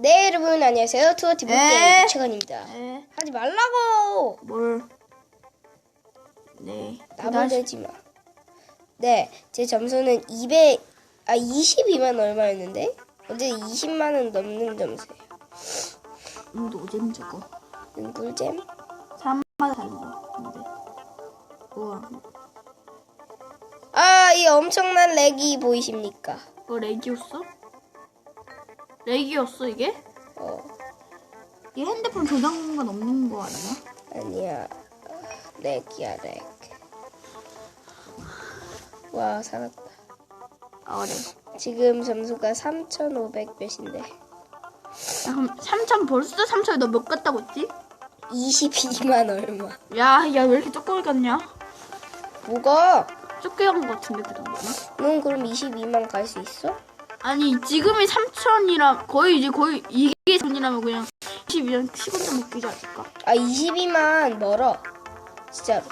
네 여러분 안녕하세요 투어 에. 게임 최건입니다. 네. 하지 말라고 뭘? 네. 나무대지 마. 네, 제 점수는 200, 아 22만 얼마였는데 어제 20만 원 넘는 점수예요. 음, 노잼 저거. 눈꿀잼? 사람마다 달라. 근데. 우와. 아, 이 엄청난 렉이 보이십니까? 뭐 렉이었어? 렉이었어 이게? 어, 이 핸드폰 저장 공간 없는 거 아니야? 아니야. 아, 렉이야 렉. 와 살았다. 아 그래. 지금 점수가 3,500 몇인데 야, 그럼 3천 벌써 3천에 너몇 갔다고 했지? 22만 얼마. 야, 야 왜 이렇게 조금 갔냐? 뭐가? 적게 간거 같은데 그 정도면? 넌 그럼 22만 갈 수 있어? 아니 지금이 3천이라 거의 이제 거의 이게 3천이라면 그냥 12년 10원 먹기지 않을까? 아 22만 멀어. 진짜로.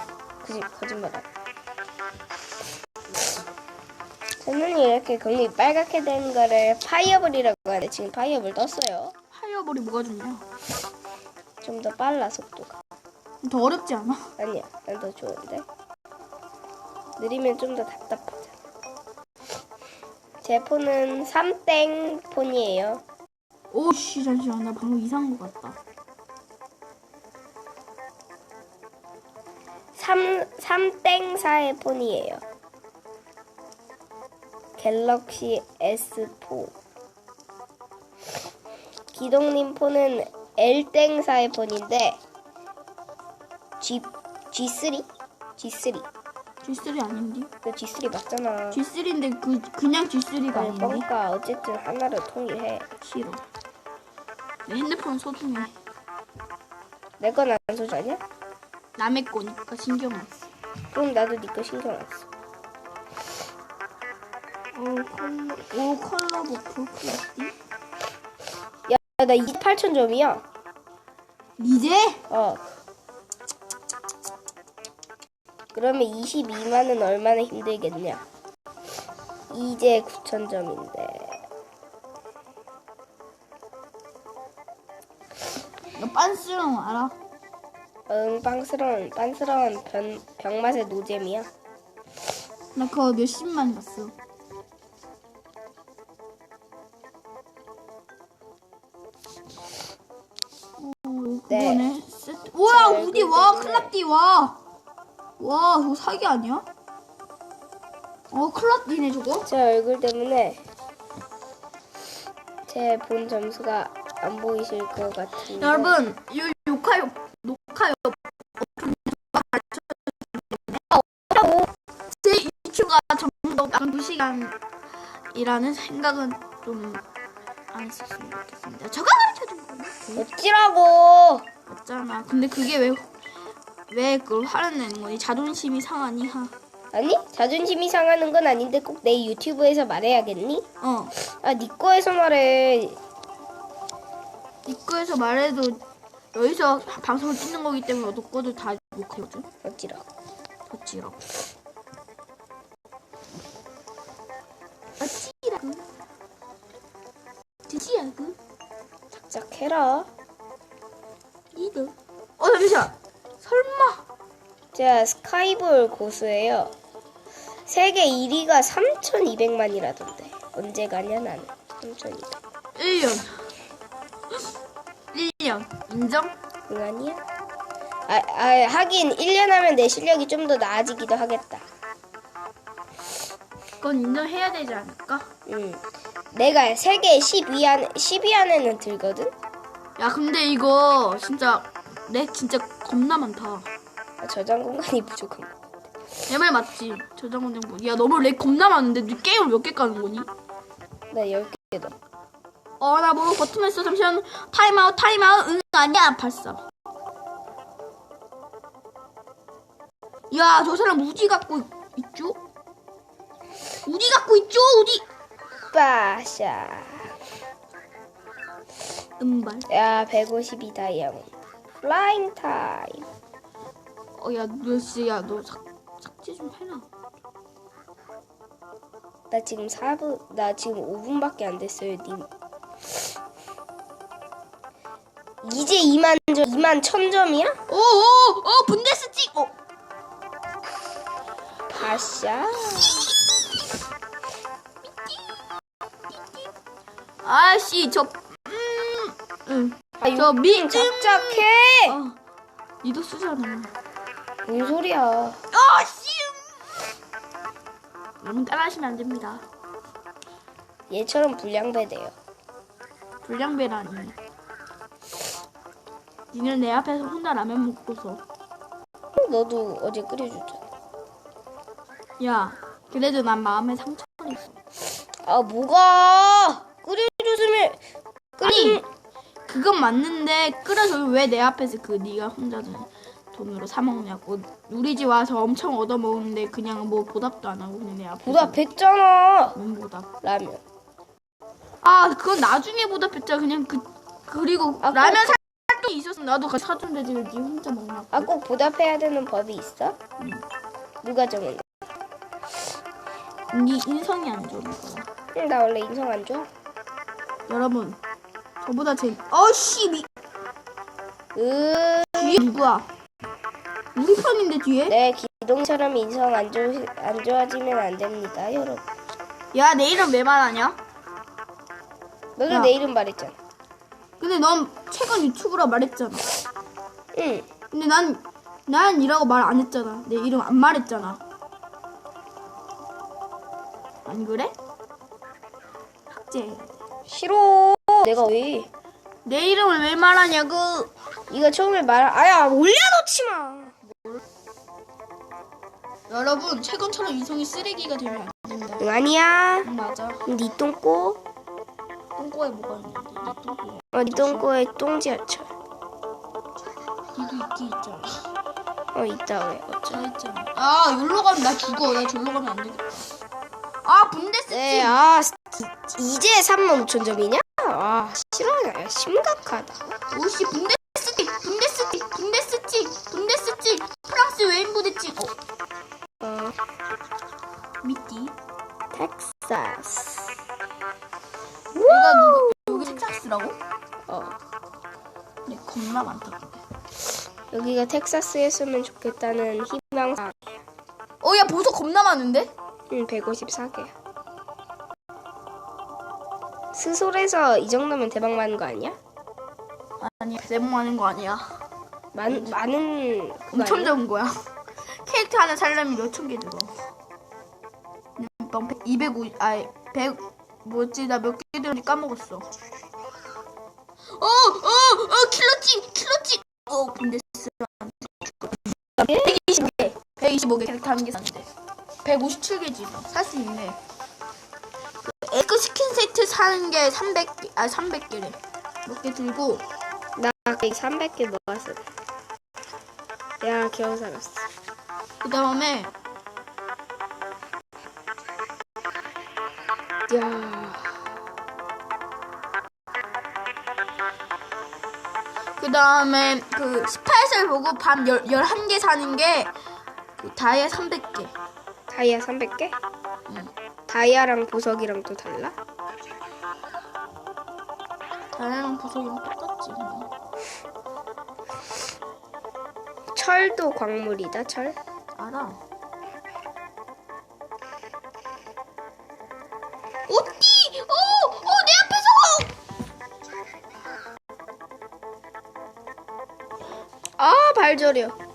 그지 거짓말아 저는 이렇게 금이 빨갛게 되는 거를 파이어볼이라고 하는데 지금 파이어볼 떴어요. 파이어볼이 뭐가 좋냐? 좀 더 빨라 속도가. 더 어렵지 않아? 아니야 난 더 좋은데? 느리면 좀 더 답답하잖아 제 폰은 3땡 폰이에요 오씨 잠시만 나 방금 이상한 거 같다 3, 3땡사의 폰이에요. 갤럭시 S4. 기동님 폰은 L땡사의 폰인데, G, G3? G3. G3 아닌데? 그 G3 맞잖아. G3인데 그 그냥 G3가 아니, 아닌데? 뻥까. 어쨌든 하나로 통일해. 싫어 내 핸드폰 소중해 내 건 안 소자냐? 남의 거니까 신경 안 써. 그럼 나도 네 거 신경 안 써. 오 컬러 오 컬러 버프 플라스틱 야, 나 28,000점이야. 이제? 어. 그러면 22만은 얼마나 힘들겠냐? 이제 9,000점인데. 너 빤스랑 알아? 응, 빵스러운, 빤스러운 변, 병맛의 노잼이야. 나 그거 몇십만 오, 네. 그거네. 세트. 우와, 자, 우디 와. 클락디 와. 와, 그거 사기 아니야? 어, 클락디네 저거. 제 얼굴 때문에 제 본 점수가 안 보이실 것 같은데. 여러분, 요 녹화 요, 녹화 요. 제 유튜브가 정도 약간 2 시간이라는 생각은 좀안 했었으면 좋겠습니다. 저가 가르쳐준 거네. 어찌라고! 맞잖아. 근데 그게 왜, 왜 그걸 화를 내는 거니? 자존심이 상하니, 하. 아니, 자존심이 상하는 건 아닌데 꼭 내 유튜브에서 말해야겠니? 어. 아, 니 거에서 말해. 입구에서 말해도 여기서 방송을 찍는 거기 때문에 너 거도 다 욕해거든. 어찌라고. 어찌라고. 어찌라고. 드지라고. 작작해라. 이거. 어, 잠시만. 설마. 제가 스카이볼 고수예요. 세계 1위가 3,200만이라던데. 언제 가냐 나는. 3,200. 1년. 1년. 인정? 응 아니야? 아, 아 하긴 1년 하면 내 실력이 좀 더 나아지기도 하겠다. 그건 인정해야 되지 않을까? 응. 내가 세계 10위 안 10위 안에는 들거든. 야, 근데 이거 진짜 렉 진짜 겁나 많다. 아, 저장 공간이 부족한 거. 내말 맞지? 저장고장 뭐. 야, 너무 렉 겁나 많은데 네 게임을 몇 개 까는 거니? 나 10개 더. 어, 나 뭐 버튼했어. 잠시만. 타임아웃, 타임아웃. 응, 아니야. 발사. 야, 저 사람 우지 갖고 있 죠? 우지 갖고 있죠? 우지. 빠샤. 은발. 야, 152 다이아몬드. 플라잉 타임. 어, 야, 너 씨, 야, 너 삭, 삭제 좀 해라. 나 지금 4분, 나 지금 5분밖에 안 됐어요, 님. 이제 2만 점, 2만 1000점이야? 오 오 오 분데스치 어 아싸. 아씨 저음응 아, 저 미- 좀 작작해. 어, 니도 쓰잖아. 뭔 소리야? 아, 씨! 너무 따라하시면 안 됩니다. 얘처럼 불량배 돼요. 불량배라니. 니는 내 앞에서 혼자 라면 먹고서. 너도 어제 끓여줬잖아. 야, 그래도 난 마음에 상처가 있어. 아, 뭐가? 끓여줬으면, 아니, 끓이, 그건 맞는데 끓여서 왜내 앞에서 그 네가 혼자 돈- 돈으로 사 먹냐고. 우리 집 와서 엄청 얻어 먹는데 그냥 뭐 보답도 안 하고 그냥 내 앞에. 보답했잖아. 뭔 보답? 라면. 아, 그건 나중에 보답했자 그냥 그 그리고 아, 라면 꼭- 살도 있었으면 나도 같이 사준 되지 왜네 혼자 먹냐고. 아, 꼭 보답해야 되는 법이 있어? 누가 정했냐? 네 인성이 안 좋은 거야. 응, 나 원래 인성 안 좋아. 여러분, 저보다 제 어씨 미 으, 뒤에 누구야? 우리 편인데 뒤에? 내 기동처럼 인성 안, 좋, 안 좋아지면 안 됩니다, 여러분. 야, 내 이름 왜 말하냐? 너도 야. 내 이름 말했잖아. 근데 넌 최근 유튜브라 말했잖아. 응. 근데 난, 난 이라고 말 안 했잖아. 내 이름 안 말했잖아. 안 그래? 학제. 싫어. 내가 왜? 내 이름을 왜 말하냐고. 네가 처음에 말, 아야, 올려놓지 마. 여러분, 최근처럼 이성이 쓰레기가 되면 안 된다. 응, 아니야. 맞아. 네 똥꼬? 똥꼬에 뭐가 있는데? 네 똥꼬에. 어, 네 똥꼬에 똥지하철. 니도 있긴 있잖아. 어, 있다, 왜. 어쩌. 저 있잖아. 아, 여기로 가면 나 죽어. 나 저기로 가면 안 되겠다. 아, 분데스치. 네, 아, 이제 3만 5천 점이냐? 아, 싫어요. 심각하다. 오씨, 분데스치, 분데스치, 분데스치, 분데스치. 프랑스 외인 부대찌. 어, 어, 미띠. 텍사스. 누구, 여기 텍사스라고? 어, 네, 겁나 많다. 여기가 텍사스였으면 좋겠다는 희망사. 어, 야, 보석 겁나 많은데? 응, 154개야. 스솔에서 이 정도면 대박 많은 거 아니야? 아니, 대박 많은 거 아니야. 많, 많은 그거 엄청 아니야? 적은 거야. 캐릭터 하나 살려면 몇천 개 들어. 250, 아니, 100, 뭐였지? 나 몇 개 들었는지 까먹었어. 어, 어, 어, 킬러찌, 킬러찌. 어, 근데 쓰라. 125개. 125개 캐릭터 한개 샀는데. 157개지. 살 수 있네. 그 에그 스킨 세트 사는 게 300개, 아, 300개래. 몇 개 들고. 나 거의 300개 모았어. 야, 겨우 살았어. 그 다음에 야, 그 다음에 그 스팟을 보고 밤 10, 11개 사는 게 그 다이아 300개. 다이아 300개? 응. 다이아랑 보석이랑 또 달라? 다이아랑 보석이랑 똑같지. 그냥. 철도 광물이다, 철. 알아. 어디? 어, 어, 내 앞에서! 아, 발 저려.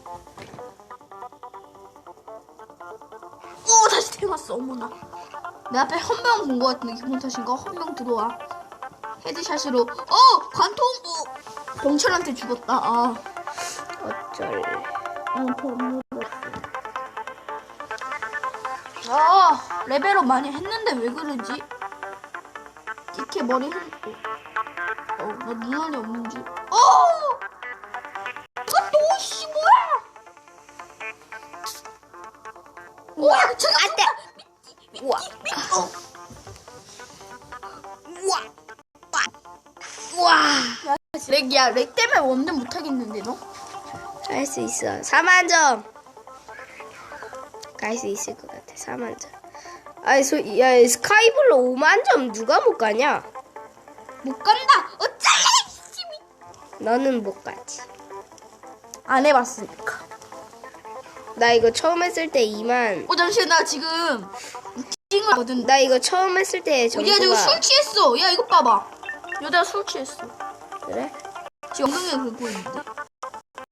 내 앞에 헌병 본 거 같은데 기분 탓인가? 헌병 들어와. 헤드샷으로. 어, 관통. 어, 병철한테 죽었다. 아. 어쩔. 어, 더 아, 레벨업 많이 했는데 왜 그러지? 이렇게 머리 흔고. 어, 나 눈알이 없는 줄. 어! 또씨 뭐야? 우와, 제가 안 돼! 우와. 어. 우와. 우와. 렉이야, 렉 때문에 완전 못하겠는데 너? 할 수 있어. 4만 점. 갈 수 있을 것 같아. 4만 점. 아이 소, 야 스카이블로 5만 점 누가 못 가냐? 못 간다. 어쩔래? 씨. 너는 못 가지. 안 해봤으니까. 나 이거 처음 했을 때 2만. 어 잠시만 나 지금 찡을 하거든. 나 이거 처음 했을 때야 점수가. 지금 술 취했어. 야 이거 봐봐. 여자 술 취했어. 그래? 지금 엉덩이에 긁고 있는데.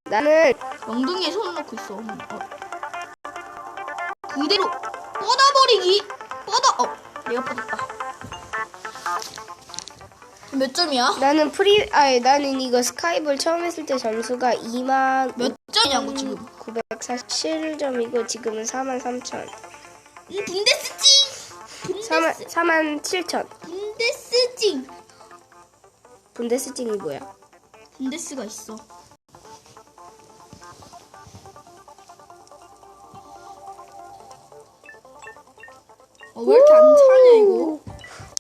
나는 엉덩이에 손 넣고 있어. 어. 그대로 뻗어버리기. 뻗어. 어, 내가 뻗었다. 몇 점이야? 나는 프리 아니 나는 이거 스카이볼 처음 했을 때 점수가 2만 몇 점이냐고 지금? 947점이고 지금은 4만 3천. 이 분데스찡. 4만 4만 7천. 분데스찡. 분데스찡이 뭐야? 분데스가 있어. 어, 왜 이렇게 안 차냐 이거?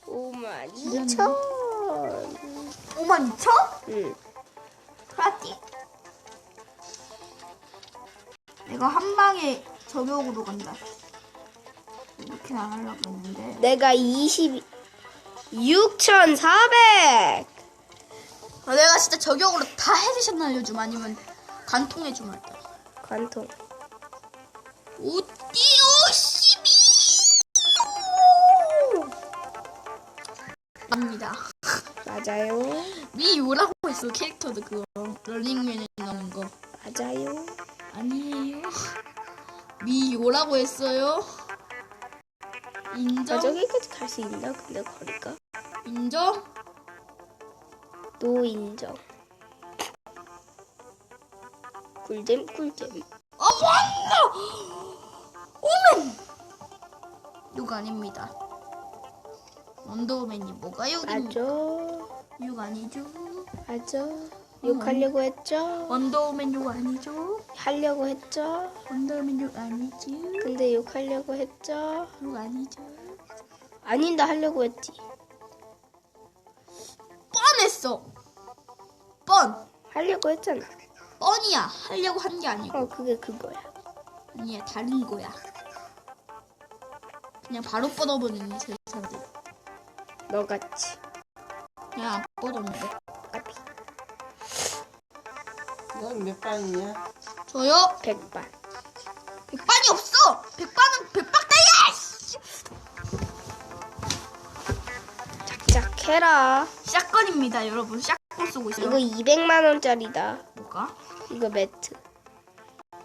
5만 2천. 5만 2천? 응. 그렇지. 내가 한 방에 저격으로 간다. 이렇게는 안 하려고 했는데. 내가 20 6,400. 아, 내가 진짜 저격으로 다 헤드샷 날려줌 아니면 간통해줌 할 거야. 관통. 오띠오 12! 납니다. 맞아요. 미 요라고 했어 캐릭터도 그거 런닝맨에 나오는 거 맞아요. 아니에요 미 요라고 했어요 인정 아, 저기까지 갈 수 있나? 근데 거리가 인정 노 인정. 꿀잼 꿀잼. 아 왔나 오맨 욕 아닙니다 원더우맨이 뭐가 욕입니까 맞아. 욕 아니죠 맞아. 욕하려고 했죠? 원더우맨 욕 아니죠 하려고 했죠? 원더우맨 욕 아니지 근데 욕하려고 했죠? 욕 아니죠 아닌다 하려고 했지. 뻔했어 뻔 하려고 했잖아. 뻔이야 하려고 한 게 아니고 어, 그게 그거야. 아니야 다른 거야 그냥 바로 뻗어버리는 세 사람들 너같이. 그냥 안 뻗었는데. 넌 몇 반이냐? 저요 백반. 백반이 없어 백반은 백박다야 짝해라. 샷건입니다 여러분 샷건 쏘고 있어요 이거 200만 원짜리다. 뭐가? 이거 매트.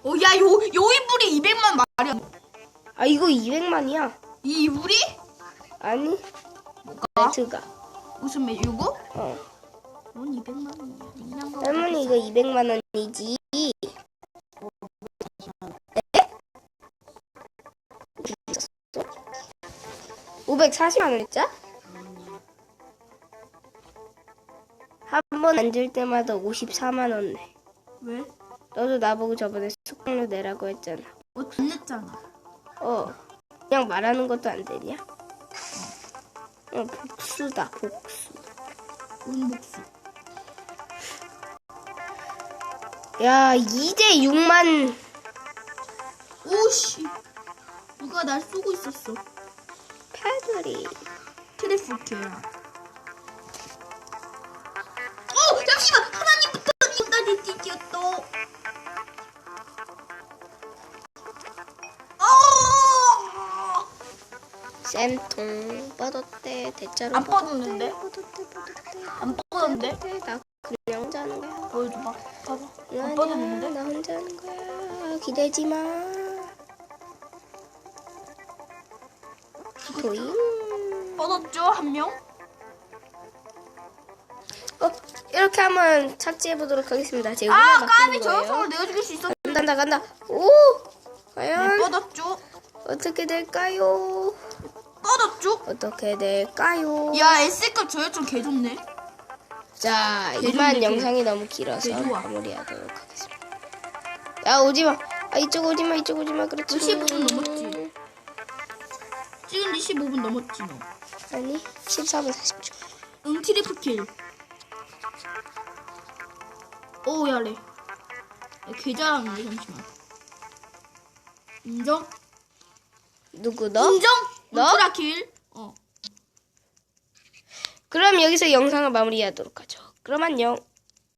어 야 요 요 이불이 200만 말이야 아, 이거 200만이야. 이 이불이? 아니, 뭐가? 매트가. 무슨 매 요거? 어. 뭔 200만 원이야 할머니 이거 200만 원이지. 네? 540만 원 했자? 한번 앉을 때마다 54만 원 내. 왜? 너도 나보고 저번에 숙박료 내라고 했잖아. 어 돈 냈잖아 어. 그냥 말하는 것도 안 되냐? 어, 복수다, 복수. 운복수 야, 이제 6만. 오씨 누가 날 쏘고 있었어 패드리. 트래프케야 어 잠시만 하나님부터 님까지 뒤지었어 어 쌤통 뻗었대 대자로 안 뻗었는데? 뻗었대 뻗었대 안 뻗었는데? 나 보여줘봐 봐봐. 아니야, 안 뻗었는데? 나 혼자 하는 거야. 기대지 마. 도잉 뻗었죠 한 명? 어 이렇게 한번 착지해 보도록 하겠습니다. 제아 의견 까비 맡기는 저 거예요. 영상을 내가 죽일 수 있어 간다 간다 간다. 오! 네 과연 뻗었죠. 어떻게 될까요? 뻗었죠. 어떻게 될까요? 야 S급 저혈좀 개좋네 자, 개 이만 개. 영상이 너무 길어서 개 좋아. 마무리하도록 하겠습니다. 야, 오지 마. 아, 이쪽 오지 마. 이쪽 오지 마. 그렇지. 15분 넘었지? 지금 25분 넘었지 너 아니, 14분 40초. 응 트리플 킬 오 야래 야, 개 잘하는데 잠시만 인정? 누구 너? 인정? 너? 울트라킬 어 그럼 여기서 영상을 마무리하도록 하죠. 그럼 안녕.